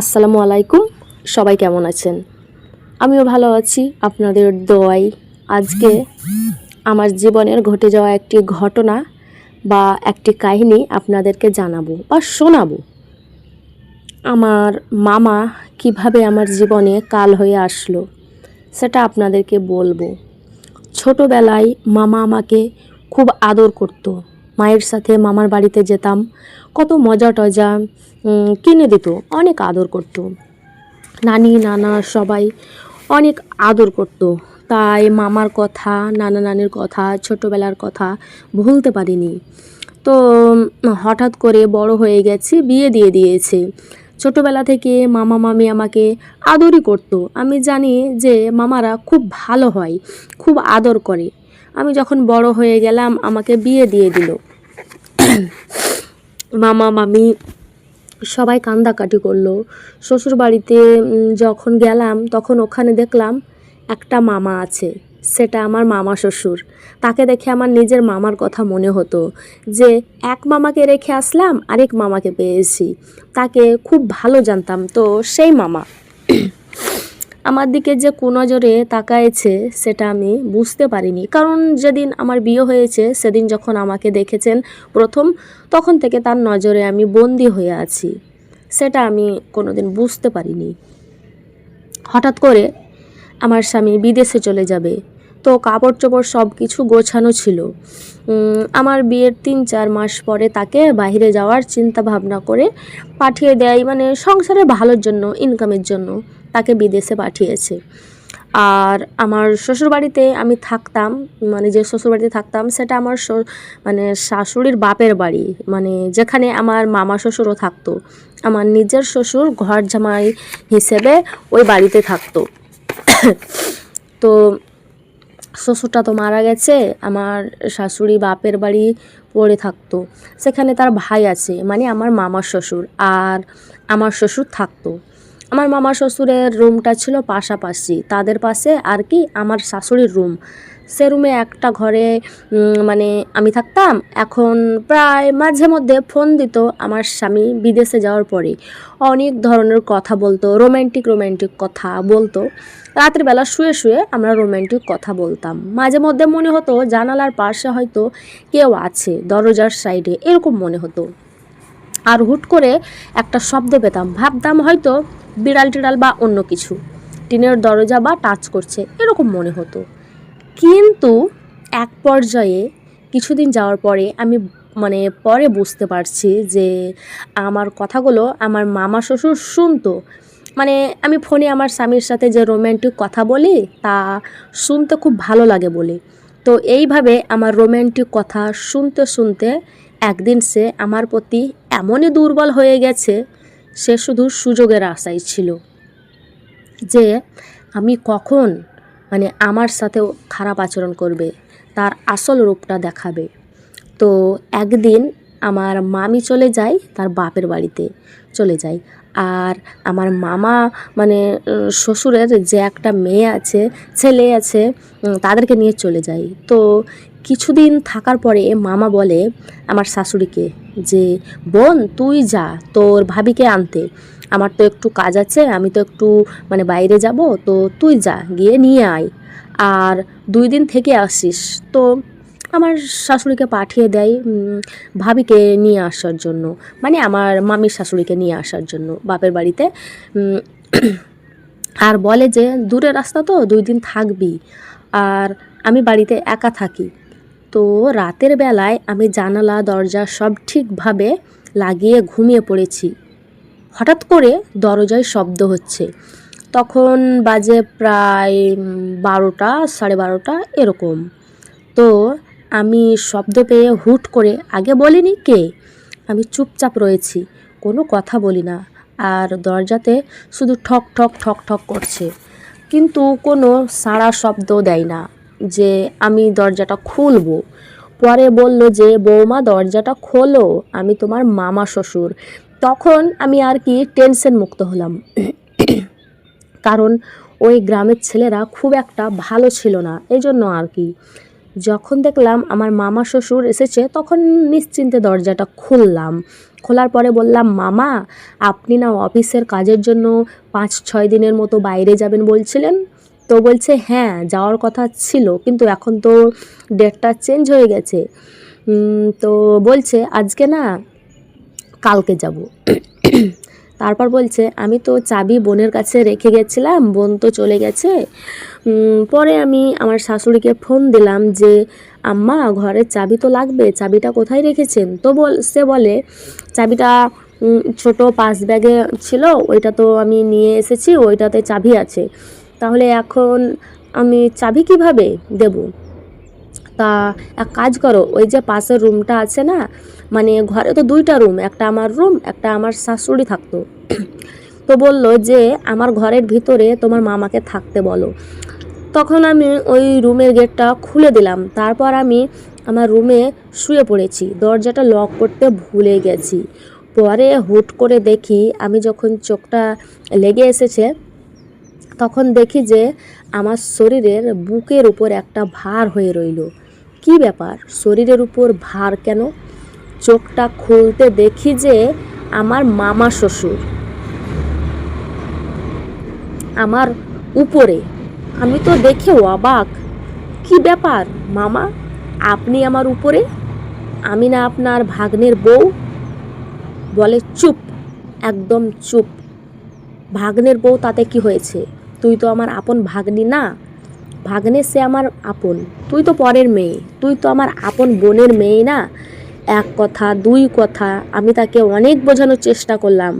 আসসালামু আলাইকুম। সবাই কেমন আছেন? আমিও ভালো আছি। আপনাদের দোয়াই আজকে আমার জীবনের ঘটে যাওয়া একটি ঘটনা বা একটি কাহিনী আপনাদেরকে জানাব বা শোনাবো। আমার মামা কীভাবে আমার জীবনে কাল হয়ে আসলো সেটা আপনাদেরকে বলব। ছোটোবেলায় মামা আমাকে খুব আদর করতো। মায়ের সাথে মামার বাড়িতে যেতাম। কত মজা টজা কিনে দিত, অনেক আদর করতো। নানি, নানা সবাই অনেক আদর করতো। তাই মামার কথা, নানা নানির কথা, ছোটোবেলার কথা ভুলতে পারিনি। তো হঠাৎ করে বড় হয়ে গেছি, বিয়ে দিয়ে দিয়েছে। ছোটোবেলা থেকে মামা, মামি আমাকে আদরই করতো। আমি জানি যে মামারা খুব ভালো হয়, খুব আদর করে। আমি যখন বড় হয়ে গেলাম, আমাকে বিয়ে দিয়ে দিল। মামা, মামি সবাই কান্দাকাটি করল। শ্বশুর বাড়িতে যখন গেলাম, তখন ওখানে দেখলাম একটা মামা আছে। সেটা আমার মামা শ্বশুর। তাকে দেখে আমার নিজের মামার কথা মনে হতো যে, এক মামাকে রেখে আসলাম, আরেক মামাকে পেয়েছি। তাকে খুব ভালো জানতাম, তো সেই মামা। আমার দিকে যে কুনজরে তাকায়েছে, সেটা আমি বুঝতে পারিনি। কারণ যেদিন আমার বিয়ে হয়েছে, সেদিন যখন আমাকে দেখেছেন প্রথম, তখন থেকে তার নজরে আমি বন্দি হয়ে আছি। সেটা আমি কোনোদিন বুঝতে পারিনি। হঠাৎ করে আমার স্বামী বিদেশে চলে যাবে। তো কাপড় চোপড় সব কিছু গোছানো ছিল। আমার বিয়ের তিন চার মাস পরে তাকে বাইরে যাওয়ার চিন্তা ভাবনা করে পাঠিয়ে দেয় মানে সংসারে ভালোর জন্য ইনকামের জন্য। তাকে বিদেশে পাঠিয়েছে। আর আমার শ্বশুরবাড়িতে আমি থাকতাম মানে যে শ্বশুরবাড়িতে থাকতাম, সেটা আমার মানে শাশুড়ির বাপের বাড়ি মানে যেখানে আমার মামা শ্বশুরও থাকতো। আমার নিজের শ্বশুর ঘর জামাই হিসেবে ওই বাড়িতে থাকতো। তো শ্বশুরটা তো মারা গেছে, আমার শাশুড়ি বাপের বাড়ি পড়ে থাকতো। সেখানে তার ভাই আছে মানে আমার মামার শ্বশুর, আর আমার শ্বশুর থাকতো। আমার মামা শ্বশুরের রুমটা ছিল পাশাপাশি। তাদের পাশে আর কি আমার শাশুড়ির রুম। সে রুমে একটা ঘরে মানে আমি থাকতাম। এখন প্রায় মাঝে মধ্যে ফোন দিত আমার স্বামী বিদেশে যাওয়ার পরে। অনেক ধরনের কথা বলতো রোম্যান্টিক রোম্যান্টিক কথা বলতো। রাতের বেলা শুয়ে শুয়ে আমরা রোম্যান্টিক কথা বলতাম। মাঝে মধ্যে মনে হতো জানালার পাশে হয়তো কেউ আছে, দরজার সাইডে, এরকম মনে হতো। আর হুট করে একটা শব্দ পেতাম। ভাবতাম হয়তো বিড়াল টিড়াল বা অন্য কিছু। টিনের দরজা বা টাচ করছে, এরকম মনে হতো। কিন্তু এক পর্যায়ে কিছুদিন যাওয়ার পরে আমি মানে পরে বুঝতে পারছি যে আমার কথাগুলো আমার মামা শ্বশুর শুনতো। মানে আমি ফোনে আমার স্বামীর সাথে যে রোম্যান্টিক কথা বলি, তা শুনতে খুব ভালো লাগে বলে। তো এইভাবে আমার রোম্যান্টিক কথা শুনতে শুনতে একদিন সে আমার প্রতি এমনই দুর্বল হয়ে গেছে সে শুধু সুযোগের আশাই ছিল যে আমি কখন মানে আমার সাথেও খারাপ আচরণ করবে, তার আসল রূপটা দেখাবে। তো একদিন আমার মামি চলে যায় তার বাপের বাড়িতে, চলে যায়। আর আমার মামা মানে শ্বশুরের যে একটা মেয়ে আছে, ছেলে আছে তাদেরকে নিয়ে চলে যায়। তো কিছুদিন থাকার পরে মামা বলে আমার শাশুড়িকে যে, বোন, তুই যা, তোর ভাবিকে আনতে। আমার তো একটু কাজ আছে, আমি তো একটু মানে বাইরে যাব, তো তুই যা, গিয়ে নিয়ে আয়। আর দুই দিন থেকে আসিস। তো আমার শাশুড়িকে পাঠিয়ে দেয় ভাবিকে নিয়ে আসার জন্য। মানে আমার মামির শাশুড়িকে নিয়ে আসার জন্য বাপের বাড়িতে। আর বলে যে দূরে রাস্তা তো, দুই দিন থাকবি। আর আমি বাড়িতে একা থাকি। তো রাতের বেলায় আমি জানালা, দরজা সব ঠিকভাবে লাগিয়ে ঘুমিয়ে পড়েছি। হঠাৎ করে দরজায় শব্দ হচ্ছে। তখন বাজে প্রায় বারোটা, সাড়ে বারোটা, এরকম। তো আমি শব্দ পেয়ে হুট করে, আগে বলিনি কে? আমি চুপচাপ রয়েছি, কোনো কথা বলি না। আর দরজাতে শুধু ঠক ঠক ঠক ঠক করছে। কিন্তু কোনো সাড়া শব্দ দেয় না। যে আমি দরজাটা খুলবো। পরে বলল যে, বৌমা, দরজাটা খোলো, আমি তোমার মামা শ্বশুর। তখন আমি আর কি টেনশন মুক্ত হলাম। কারণ ওই গ্রামের ছেলেরা খুব একটা ভালো ছিল না এই জন্য আর কি। যখন দেখলাম আমার মামা শ্বশুর এসেছে, তখন নিশ্চিন্তে দরজাটা খুললাম। খোলার পরে বললাম, মামা, আপনি না অফিসের কাজের জন্য পাঁচ ছয় দিনের মতো বাইরে যাবেন বলছিলেন? তো বলছে হ্যাঁ যাওয়ার কথা ছিল, কিন্তু এখন তো ডেটটা চেঞ্জ হয়ে গেছে। তো বলছে, আজকে না, কালকে যাব। তারপর বলছে, আমি তো চাবি বোনের কাছে রেখে গেছিলাম, বোন তো চলে গেছে। পরে আমি আমার শাশুড়িকে ফোন দিলাম যে, আম্মা ঘরের চাবি তো লাগবে, চাবিটা কোথায় রেখেছেন? তো বল, সে বলে, চাবিটা ছোট পাস ব্যাগে ছিল, ওইটা তো আমি নিয়ে এসেছি, ওইটাতে চাবি আছে। তাহলে এখন আমি চাবি কীভাবে দেবো? তা এক কাজ করো, ওই যে পাশের রুমটা আছে না মানে ঘরে তো দুইটা রুম, একটা আমার রুম, একটা আমার শাশুড়ি থাকতো। তো বলল যে আমার ঘরের ভিতরে তোমার মামাকে থাকতে বলো। তখন আমি ওই রুমের গেটটা খুলে দিলাম। তারপর আমি আমার রুমে শুয়ে পড়েছি, দরজাটা লক করতে ভুলে গেছি। পরে হুট করে দেখি আমি যখন চোখটা লেগে এসেছে তখন দেখি যে আমার শরীরের বুকের উপর একটা ভার হয়ে রইল। কি ব্যাপার? শরীরের উপর ভার কেন? চোখটা খুলতে দেখি যে আমার মামা শ্বশুর। আমার উপরে। আমি তো দেখে অবাক। কি ব্যাপার? মামা, আপনি আমার উপরে? আমি না আপনার ভাগ্নের বউ? বলে, চুপ, একদম চুপ। ভাগ্নের বউ তাতে কি হয়েছে? তুই তো আমার আপন ভাগ্নি না। ভাগ্নে সে আমার আপন। তুই তো পরের মেয়ে। তুই তো আমার আপন বোনের মেয়ে না। এক কথা, দুই কথা, আমি তাকে অনেক বোঝানোর চেষ্টা করলাম।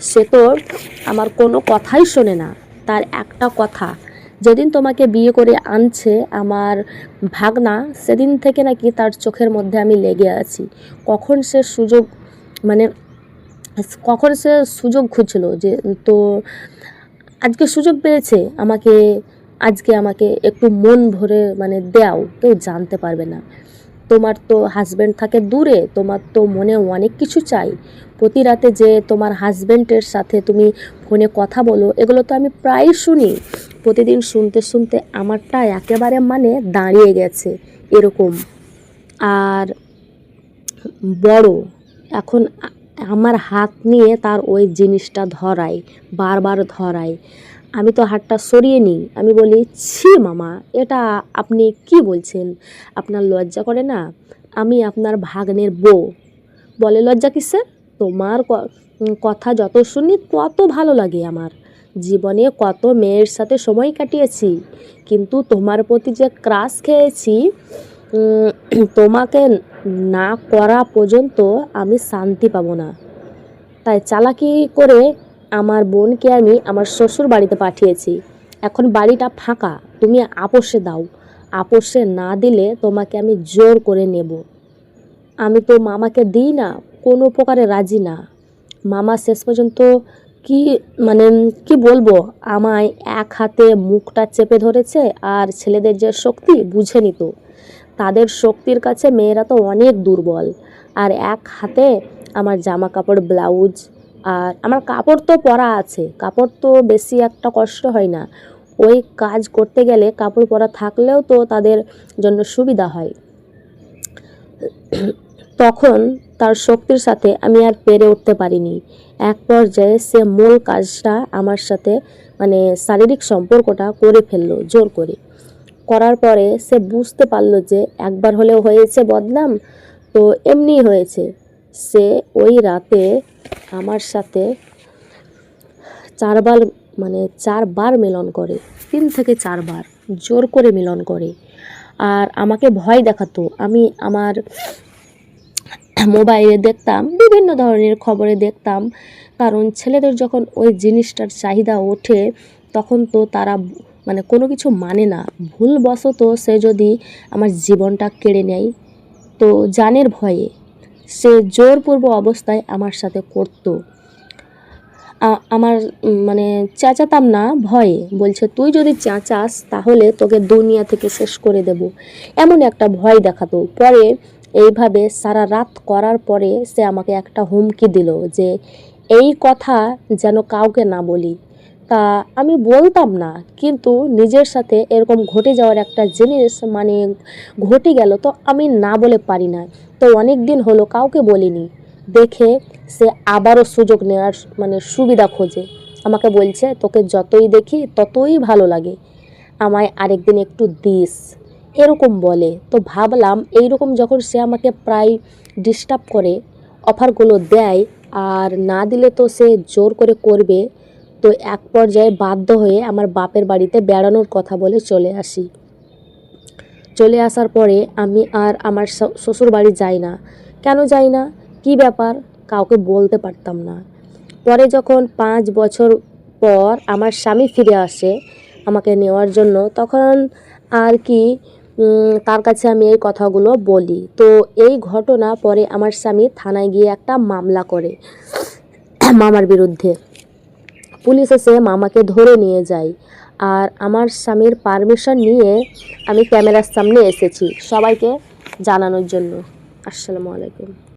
সে তো আমার কোনো কথাই শোনে না। তার একটা কথা, যেদিন তোমাকে বিয়ে করে আনছে আমার ভাগনা, সেদিন থেকে নাকি তার চোখের মধ্যে আমি লেগে আছি। কখন সে সুযোগ মানে কখন সে সুযোগ খুঁজছিল যে তো আজকে সুযোগ পেয়েছে, আমাকে, আজকে আমাকে একটু মন ভরে মানে দাও কেউ জানতে পারবে না। তোমার তো হাজব্যান্ড থাকে দূরে, তোমার তো মনে অনেক কিছু চাই। প্রতি রাতে যে তোমার হাজব্যান্ডের সাথে তুমি ফোনে কথা বলো, এগুলো তো আমি প্রায়ই শুনি। প্রতিদিন শুনতে শুনতে আমারটা একেবারে মানে দাঁড়িয়ে গেছে, এরকম। আর বড়, এখন আমার হাত নিয়ে তার ওই জিনিসটা ধরাই বারবার ধরাই আমি তো হাতটা সরিয়ে নিই। আমি বলি, ছি মামা, এটা আপনি কি বলছেন? আপনার লজ্জা করে না? আমি আপনার ভাগ্নের বউ। বলে, লজ্জা কিসের? তোমার কথা যত শুনি তত ভালো লাগে আমার। জীবনে কত মেয়ের সাথে সময় কাটিয়েছি, কিন্তু তোমার প্রতি যে ক্রাশ খেয়েছি তোমাকে না করা পর্যন্ত আমি শান্তি পাবো না। তাই চালাকি করে আমার বোনকে আমি আমার শ্বশুর বাড়িতে পাঠিয়েছি। এখন বাড়িটা ফাঁকা, তুমি আপোষে দাও। আপোষে না দিলে তোমাকে আমি জোর করে নেব। আমি তো মামাকে দিই না, কোনো প্রকারে রাজি না। মামা শেষ পর্যন্ত কি মানে কি বলব, আমায় এক হাতে মুখটা চেপে ধরেছে আর ছেলেদের যে শক্তি বুঝে নিত। তাদের শক্তির কাছে মেয়েরা তো অনেক দুর্বল। আর এক হাতে আমার জামা কাপড় ব্লাউজ আর আমার কাপড় তো পরা আছে, কাপড় তো বেশি একটা কষ্ট হয় না। ওই কাজ করতে গেলে কাপড় পরা থাকলেও তো তাদের জন্য সুবিধা হয়। তখন তার শক্তির সাথে আমি আর পেরে উঠতে পারিনি। এক পর্যায়ে সে মূল কাজটা আমার সাথে মানে শারীরিক সম্পর্কটা করে ফেলল, জোর করে। করার পরে সে বুঝতে পারল যে একবার হলেও হয়েছে বদনাম। তো এমনি হয়েছে। সে ওই রাতে আমার সাথে চারবার মানে চারবার মিলন করে। তিন থেকে চারবার জোর করে মিলন করে। আর আমাকে ভয় দেখাতো। আমি আমার মোবাইলে দেখতাম, বিভিন্ন ধরনের খবরে দেখতাম। কারণ ছেলেদের যখন ওই জিনিসটার চাহিদা ওঠে, তখন তো তারা মানে কোনো কিছু মানে না। ভুলবশত সে যদি আমার জীবনটা কেড়ে নেয়, তো জানের ভয়ে সে জোরপূর্ব অবস্থায় আমার সাথে করতো। আমার মানে চেঁচাতাম না, ভয়ে। বলছে, তুই যদি চেঁচাস, তাহলে তোকে দুনিয়া থেকে শেষ করে দেব। এমন একটা ভয় দেখাতো। পরে এইভাবে সারা রাত করার পরে সে আমাকে একটা হুমকি দিল যে, এই কথা যেন কাউকে না বলি। তা আমি বলতাম না, কিন্তু নিজের সাথে এরকম ঘটে যাওয়ার একটা জিনিস মানে ঘটে গেল তো আমি না বলে পারি না। তো অনেক দিন হলো কাউকে বলিনি। দেখে সে আবারও সুযোগ নেওয়ার মানে সুবিধা খোঁজে। আমাকে বলছে, তোকে যতই দেখি ততই ভালো লাগে। আমায় আরেকদিন একটু দিস। এরকম বলে। তো ভাবলাম এইরকম যখন সে আমাকে প্রায় ডিস্টার্ব করে অফারগুলো দেয়, আর না দিলে তো সে জোর করে করবে তো এক পর্যায়ে বাধ্য হয়ে আমার বাপের বাড়িতে বেড়ানোর কথা বলে চলে আসি। চলে আসার পরে আমি আর আমার শ্বশুর বাড়ি যাই না। কেন যাই না? কি ব্যাপার? কাউকে বলতে পারতাম না। পরে যখন পাঁচ বছর পর আমার স্বামী ফিরে আসে আমাকে নেওয়ার জন্য, তখন আর কি তার কাছে আমি এই কথাগুলো বলি। তো এই ঘটনা পরে আমার স্বামী থানায় গিয়ে একটা মামলা করে মামার বিরুদ্ধে। পুলিশ এসে মামাকে ধরে নিয়ে যায়। আর আমার স্বামীর পারমিশন নিয়ে আমি ক্যামেরার সামনে এসেছি সবাইকে জানানোর জন্য। আসসালামু আলাইকুম।